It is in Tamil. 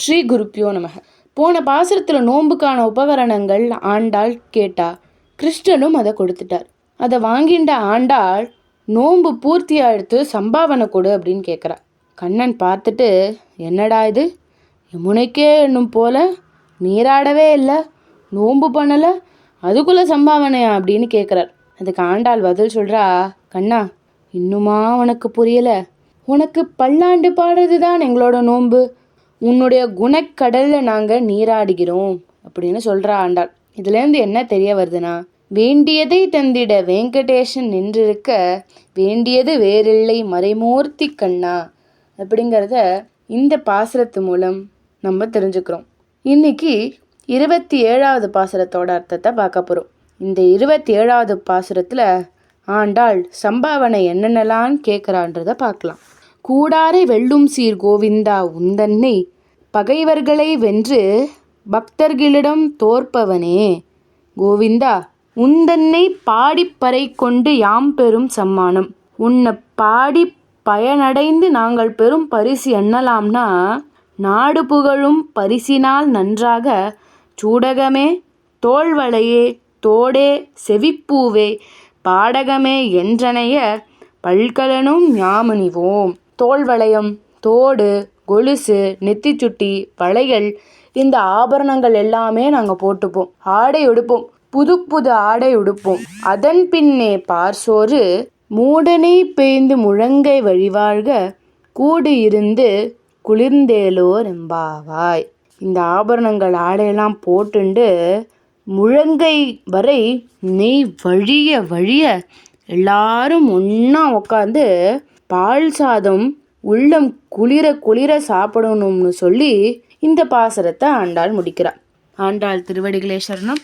ஸ்ரீ குருப்பியோ நமக. போன பாசுரத்தில் நோன்புக்கான உபகரணங்கள் ஆண்டாள் கேட்டா கிருஷ்ணனும் அதை கொடுத்துட்டார். அதை வாங்கிண்ட ஆண்டாள் நோன்பு பூர்த்தி எடுத்து சம்பாவனை கொடு அப்படின்னு கேட்குறா கண்ணன் பார்த்துட்டு என்னடா இது? யமுனைக்கே என்னும் போல நீராடவே இல்லை நோன்பு பண்ணலை அதுக்குள்ள சம்பாவனையா அப்படின்னு கேட்குறார் அதுக்கு ஆண்டாள் பதில் சொல்கிறா கண்ணா இன்னுமா உனக்கு புரியலை? உனக்கு பல்லாண்டு பாடுறது தான் எங்களோட நோன்பு உன்னுடைய குணக்கடலில் நாங்கள் நீராடுகிறோம் அப்படின்னு சொல்கிறா ஆண்டாள். இதுலேருந்து என்ன தெரிய வருதுன்னா வேண்டியதை தந்திட வெங்கடேஷன் நின்றிருக்க வேண்டியது வேறில்லை மறைமூர்த்தி கண்ணா அப்படிங்கிறத இந்த பாசுரத்து மூலம் நம்ம தெரிஞ்சுக்கிறோம். இன்னைக்கு இருபத்தி ஏழாவது பாசுரத்தோட அர்த்தத்தை பார்க்க போகிறோம் இந்த இருபத்தி ஏழாவது பாசுரத்தில் ஆண்டாள் சம்பாவனை என்னென்னலாம் கேட்குறான்றத பார்க்கலாம். கூடாரை வெல்லும் சீர் கோவிந்தா உந்தன்னை பகைவர்களை வென்று பக்தர்களிடம் தோற்பவனே. கோவிந்தா உந்தன்னை பாடிப்பறை கொண்டு யாம் பெறும் சம்மானம். உன்னை பாடி பயனடைந்து நாங்கள் பெறும் பரிசு எண்ணலாம்னா நாடு புகழும் பரிசினால் நன்றாக சூடகமே தோல்வளையே தோடே செவிப்பூவே பாடகமே என்றனைய பல்கலனும் தோல் வளையம் தோடு கொலுசு நெத்திச்சுட்டி வளையல் இந்த ஆபரணங்கள் எல்லாமே நாங்கள் போட்டுப்போம். ஆடை உடுப்போம். புது புது ஆடை உடுப்போம். அதன் பின்னே பார்சோறு மூடனை பேய்ந்து முழங்கை வழிவாழ்க கூடு இருந்து குளிர்ந்தேலோர் எம்பாவாய் இந்த ஆபரணங்கள் ஆடையெல்லாம் போட்டுண்டு முழங்கை வரை நெய் வழிய வழிய எல்லாரும் ஒன்றா உக்காந்து பால் சாதம் உள்ளம் குளிர குளிர சாப்பிடணும்னு சொல்லி இந்த பாசரத்தை ஆண்டாள் முடிக்கிறார் ஆண்டாள் திருவடிகளே சரணம்.